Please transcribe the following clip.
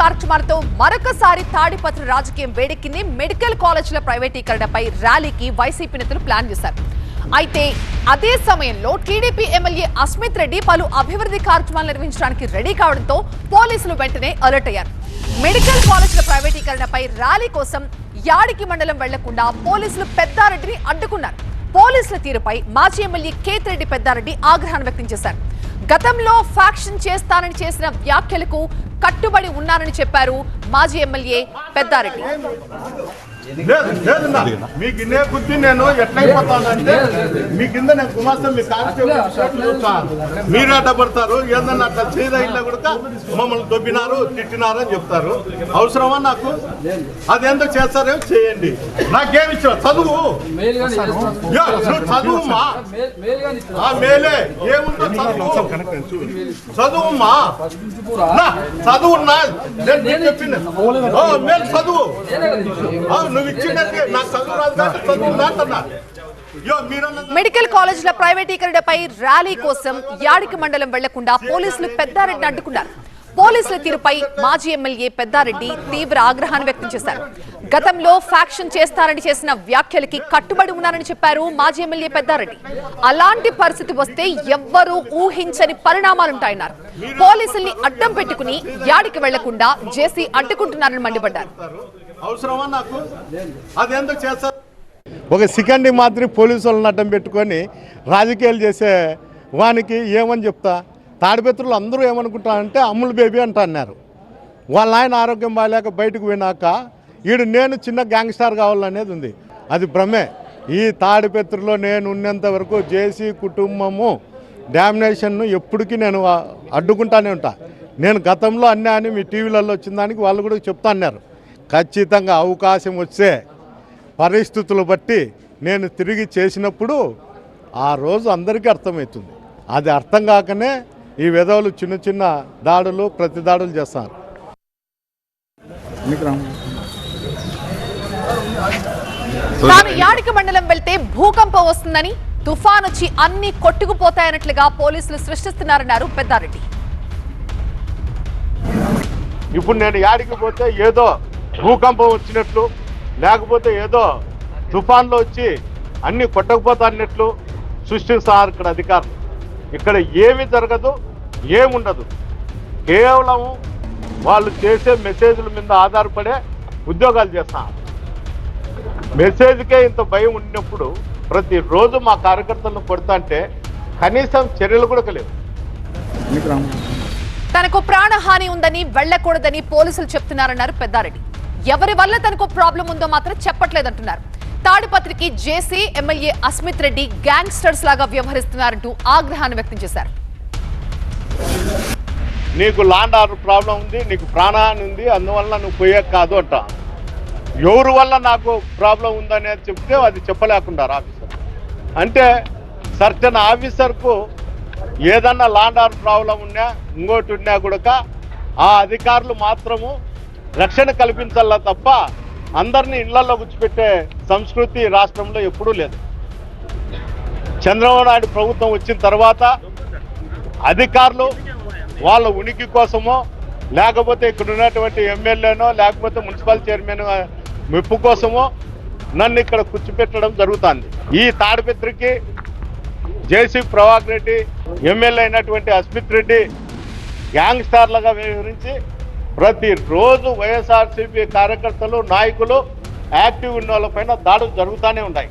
కార్యక్రమాలతో మరొకసారి తాడిపత్రి రాజకీయం వేడెక్కింది. మెడికల్ కాలేజీల ప్రైవేటీకరణపై ర్యాలీకి వైసీపీ నేతలు ప్లాన్ చేశారు. అయితే అదే సమయంలో టీడీపీ ఎమ్మెల్యే అస్మిత్ రెడ్డి పలు అభివృద్ధి కార్యక్రమాలు నిర్వహించడానికి రెడీ కావడంతో పోలీసులు వెంటనే అలర్ట్ అయ్యారు. మెడికల్ కాలేజీల ప్రైవేటీకరణపై ర్యాలీ కోసం యాడికి మండలం వెళ్ళకుండా పోలీసులు పెద్దారెడ్డిని అడ్డుకున్నారు. పోలీసుల తీరుపై మాజీ ఎమ్మెల్యే కేతిరెడ్డి పెద్దారెడ్డి ఆగ్రహాన్ని వ్యక్తం చేశారు. గతంలో ఫ్యాక్షన్ చేస్తానని చేసిన వ్యాఖ్యలకు కట్టుబడి ఉన్నారని చెప్పారు మాజీ ఎమ్మెల్యే పెద్దారెడ్డి. మీ గిన్నె బుద్ధి నేను ఎట్లయిపోతానంటే మీ కింద నేను కుమార్తె మీ కానిస్టేబుల్ చూస్తా. మీరు అడ్డపడతారు ఏదన్నా అట్లా చేయదగిన కూడా మమ్మల్ని దొబ్బినారు తిట్టినారు అని చెప్తారు. అవసరమా నాకు? అదేందో చేస్తారో చేయండి. నాకేమి ఇచ్చావు చదువు. చదువుమా? మేలే ఏముందో చదువు. చదువుమా? నేను నీకు చెప్పింది. ఓ, మేలు చదువు. నువ్వు నాకు చదువు రాదు చదువు మెడికల్ కాలేజీల ప్రైవేటీకరణపై ర్యాలీ కోసం యాడికి మండలం వెళ్ళకుండా పోలీసులు పెద్దారెడ్డిని అడ్డుకున్నారు. పోలీసుల తీరుపై మాజీ ఎమ్మెల్యే పెద్దారెడ్డి తీవ్ర ఆగ్రహాన్ని వ్యక్తం చేశారు. గతంలో ఫ్యాక్షన్ చేస్తారని చేసిన వ్యాఖ్యలకి కట్టుబడి ఉన్నారని చెప్పారు మాజీ ఎమ్మెల్యే పెద్దారెడ్డి. అలాంటి పరిస్థితి వస్తే ఎవ్వరూ ఊహించని పరిణామాలుంటాయన్నారు. పోలీసుల్ని అడ్డం పెట్టుకుని యాడికి వెళ్ళకుండా జేసీ అడ్డుకుంటున్నారని మండిపడ్డారు. అవసరమా నాకు? అదేందుకు చేస్తారు? ఒక సెకండ్ మాదిరి పోలీసులు వాళ్ళని అడ్డం పెట్టుకొని రాజకీయాలు చేసే వానికి ఏమని చెప్తా? తాడిపెత్రులు అందరూ ఏమనుకుంటారంటే అమ్ములు బేబీ అంట అన్నారు. వాళ్ళ ఆయన ఆరోగ్యం బాగాలేక బయటకు పోయినాక ఈడు నేను చిన్న గ్యాంగ్స్టార్ కావాలనేది ఉంది. అది భ్రమే. ఈ తాడిపత్రిలో నేను ఉన్నంత వరకు జేసీ కుటుంబము డామినేషన్ను ఎప్పటికీ నేను అడ్డుకుంటానే ఉంటా. నేను గతంలో అన్నాని మీ టీవీలలో వచ్చిన దానికి వాళ్ళు కూడా చెప్తా అన్నారు. ఖచ్చితంగా అవకాశం వస్తే పరిస్థితులు బట్టి నేను తిరిగి చేసినప్పుడు ఆ రోజు అందరికీ అర్థమవుతుంది. అది అర్థం కాకనే ఈ విధవులు చిన్న చిన్న దాడులు ప్రతి దాడులు చేస్తారు. తాను యాడికి మండలం వెళ్తే భూకంపం వస్తుందని తుఫాన్ వచ్చి అన్ని కొట్టుకుపోతాయన్నట్లుగా పోలీసులు సృష్టిస్తున్నారన్నారు పెద్దారెడ్డి. ఇప్పుడు నేను యాడికి పోతే ఏదో భూకంపం వచ్చినట్లు లేకపోతే ఏదో తుఫాన్లో వచ్చి అన్ని కొట్టకపోతా అన్నట్లు సృష్టిస్తారు ఇక్కడ అధికారులు. ఇక్కడ ఏమి జరగదు ఏముండదు. కేవలం వాళ్ళు చేసే మెసేజ్ల మీద ఆధారపడే ఉద్యోగాలు చేస్తాం మెసేజ్కే ఇంత భయం ఉన్నప్పుడు ప్రతిరోజు మా కార్యకర్తలను కొడతా కనీసం చర్యలు కూడా లేవు. తనకు ప్రాణహాని ఉందని వెళ్ళకూడదని పోలీసులు చెప్తున్నారన్నారు పెద్దారెడ్డి. ఎవరి వల్ల తనకు ప్రాబ్లం ఉందో మాత్రం చెప్పట్లేదంటున్నారు. తాడిపత్రికి JC MLA Asmith Reddy gangsters లాగా వ్యవహరిస్తున్నారంటూ ఆగ్రహాన్ని వ్యక్తం చేశారు. నీకు లాండ్ ఆర్డర్ ప్రాబ్లం ఉంది నీకు ప్రాణహాని ఉంది అందువల్ల నువ్వు పోయే కాదు అంట. ఎవరి వల్ల నాకు ప్రాబ్లం ఉందనేది చెప్తే అది చెప్పలేకుండా ఆఫీసర్ అంటే సర్టన్ ఆఫీసర్కు ఏదన్నా లాండ్ ఆర్డర్ ప్రాబ్లం ఉన్నా ఇంకోటి ఉన్నా కూడా ఆ అధికారులు మాత్రము రక్షణ కల్పించాలా తప్ప అందరినీ ఇళ్ళలో గుచ్చిపెట్టే సంస్కృతి రాష్ట్రంలో ఎప్పుడూ లేదు. చంద్రబాబు నాయుడు ప్రభుత్వం వచ్చిన తర్వాత అధికారులు వాళ్ళ ఉనికి కోసమో లేకపోతే ఇక్కడ ఉన్నటువంటి ఎమ్మెల్యేనో లేకపోతే మున్సిపల్ చైర్మన్ మెప్పు కోసమో నన్ను ఇక్కడ కూర్చోపెట్టడం జరుగుతుంది. ఈ తాడిపత్రికి జేసీ ప్రభాకర్ రెడ్డి ఎమ్మెల్యే అయినటువంటి అస్మిత్ రెడ్డి గ్యాంగ్స్టార్లుగా వ్యవహరించి ప్రతిరోజు వైఎస్ఆర్సీపీ కార్యకర్తలు నాయకులు యాక్టివ్ ఉన్న వాళ్ళపైన దాడులు జరుగుతూనే ఉన్నాయి.